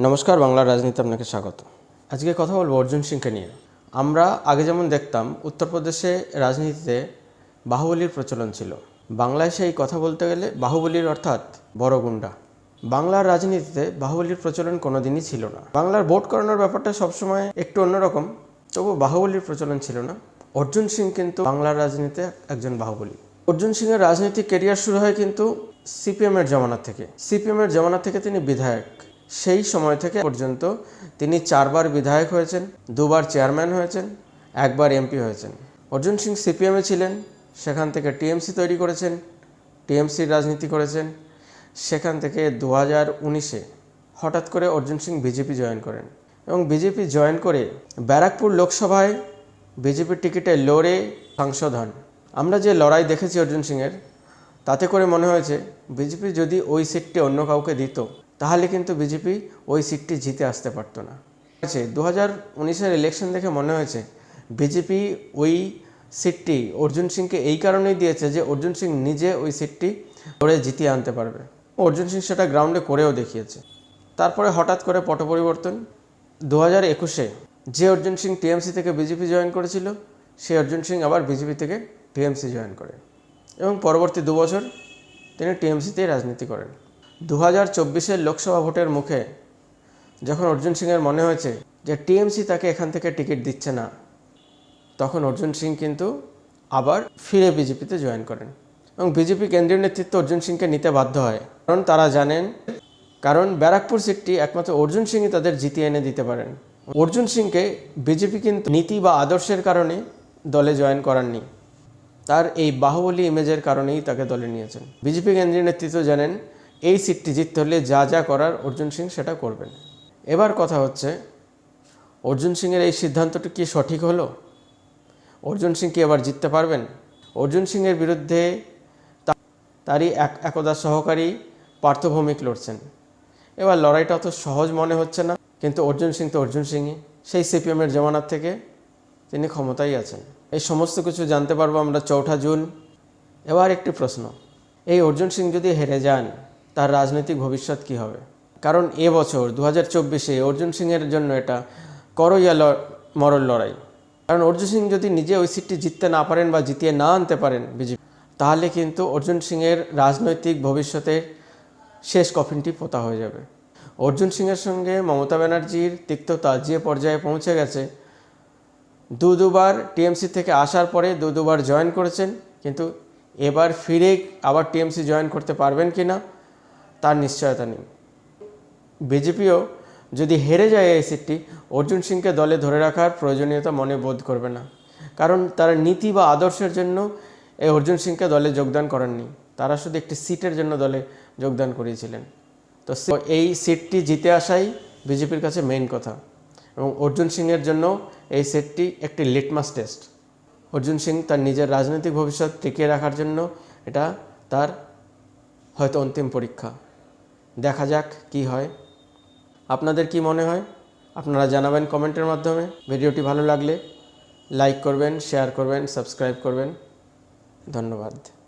নমস্কার বাংলা রাজনীতি আপনাকে স্বাগত। আজকে কথা বলব অর্জুন সিংকে নিয়ে। আমরা আগে যেমন দেখতাম, উত্তরপ্রদেশে রাজনীতিতে বাহুবলীর প্রচলন ছিল। বাংলায় সেই কথা বলতে গেলে বাহুবলীর অর্থাৎ বড় গুন্ডা। বাংলার রাজনীতিতে বাহুবলীর প্রচলন কোনোদিনই ছিল না। বাংলার ভোট করানোর ব্যাপারটা সবসময় একটু অন্যরকম, তবু বাহুবলীর প্রচলন ছিল না। অর্জুন সিং কিন্তু বাংলার রাজনীতিতে একজন বাহুবলী। অর্জুন সিংয়ের রাজনৈতিক কেরিয়ার শুরু হয় কিন্তু সিপিএমের জমানা থেকে। সিপিএমের জমানা থেকে তিনি বিধায়ক। সেই সময় থেকে পর্যন্ত তিনি চারবার বিধায়ক হয়েছেন, দুবার চেয়ারম্যান হয়েছেন, একবার এমপি হয়েছেন। অর্জুন সিং সিপিএমে ছিলেন, সেখান থেকে টিএমসি তৈরি করেছেন, টিএমসির রাজনীতি করেছেন। সেখান থেকে দু হাজার উনিশে হঠাৎ করে অর্জুন সিং বিজেপি জয়েন করেন এবং বিজেপি জয়েন করে ব্যারাকপুর লোকসভায় বিজেপির টিকিটে লড়ে সাংসদ হন। আমরা যে লড়াই দেখেছি অর্জুন সিংয়ের, তাতে করে মনে হয়েছে বিজেপি যদি ওই সিটটি অন্য কাউকে দিত তাহলে কিন্তু বিজেপি ওই সিটটি জিতে আসতে পারতো না। আছে দু হাজার উনিশের ইলেকশন দেখে মনে হয়েছে, বিজেপি ওই সিটটি অর্জুন সিংকে এই কারণেই দিয়েছে যে অর্জুন সিং নিজে ওই সিটটি করে জিতিয়ে আনতে পারবে। অর্জুন সিং সেটা গ্রাউন্ডে করেও দেখিয়েছে। তারপরে হঠাৎ করে পট পরিবর্তন দু হাজার একুশে যে অর্জুন সিং টিএমসি থেকে বিজেপি জয়েন করেছিল, সেই অর্জুন সিং আবার বিজেপি থেকে টিএমসি জয়েন করে। এবং পরবর্তী দু বছর তিনি টিএমসিতেই রাজনীতি করেন। দু হাজার চব্বিশের লোকসভা ভোটের মুখে যখন অর্জুন সিংয়ের মনে হয়েছে যে টিএমসি তাকে এখান থেকে টিকিট দিচ্ছে না, তখন অর্জুন সিং কিন্তু আবার ফিরে বিজেপিতে জয়েন করেন। এবং বিজেপি কেন্দ্রীয় নেতৃত্ব অর্জুন সিংকে নিতে বাধ্য হয়। কারণ তারা জানেন, কারণ ব্যারাকপুর সিটটি একমাত্র অর্জুন সিংই তাদের জিতিয়ে এনে দিতে পারেন। অর্জুন সিংকে বিজেপি কিন্তু নীতি বা আদর্শের কারণে দলে জয়েন করাননি। তার এই বাহুবলী ইমেজের কারণেই তাকে দলে নিয়েছেন। বিজেপি কেন্দ্রীয় নেতৃত্ব জানেন এই সিটটি জিততে হলে যা যা করার অর্জুন সিং সেটা করবেন। এবার কথা হচ্ছে, অর্জুন সিংয়ের এই সিদ্ধান্তটি কি সঠিক হলো? অর্জুন সিং কি এবার জিততে পারবেন? অর্জুন সিংয়ের বিরুদ্ধে তারই এক একদা সহকারী পার্থভৌমিক লড়ছেন। এবার লড়াইটা অত সহজ মনে হচ্ছে না, কিন্তু অর্জুন সিং তো অর্জুন সিংই। সেই সিপিএমের জমানার থেকে তিনি ক্ষমতায় আছেন। এই সমস্ত কিছু জানতে পারব আমরা চৌঠা জুন। এবার একটি প্রশ্ন, এই অর্জুন সিং যদি হেরে যান তার রাজনৈতিক ভবিষ্যৎ কি হবে? কারণ এ বছর দু হাজার চব্বিশে অর্জুন সিংয়ের জন্য এটা করইয়া ল- মরণ লড়াই। কারণ অর্জুন সিং যদি নিজে ওই সিটটি জিততে না পারেন বা জিতিয়ে না আনতে পারেন বিজেপি, তাহলে কিন্তু অর্জুন সিংয়ের রাজনৈতিক ভবিষ্যতের শেষ কফিনটি পোতা হয়ে যাবে। অর্জুন সিংয়ের সঙ্গে মমতা ব্যানার্জির তিক্ততা যে পর্যায়ে পৌঁছে গেছে, দু দুবার টিএমসি থেকে আসার পরে দু দুবার জয়েন করেছেন, কিন্তু এবার ফিরে আবার টিএমসি জয়েন করতে পারবেন কি না তার নিশ্চয়তা নেই। বিজেপিও যদি হেরে যায় এই সিটটি, অর্জুন সিংকে দলে ধরে রাখার প্রয়োজনীয়তা মনে বোধ করবে না। কারণ তারা নীতি বা আদর্শের জন্য এই অর্জুন সিংকে দলে যোগদান করেননি। তারা শুধু একটি সিটের জন্য দলে যোগদান করিয়েছিলেন। তো এই সিটটি জিতে আসাই বিজেপির কাছে মেইন কথা এবং অর্জুন সিংয়ের জন্য এই সেটটি একটি লিটমাস টেস্ট অর্জুন সিং তার নিজের রাজনৈতিক ভবিষ্যৎ টিকিয়ে রাখার জন্য এটা তার হয়তো অন্তিম পরীক্ষা। দেখা যাক কি হয়। আপনাদের কি মনে হয়? আপনারা জানাবেন কমেন্টের মাধ্যমে। ভিডিওটি ভালো লাগলে লাইক করবেন, শেয়ার করবেন, সাবস্ক্রাইব করবেন। ধন্যবাদ।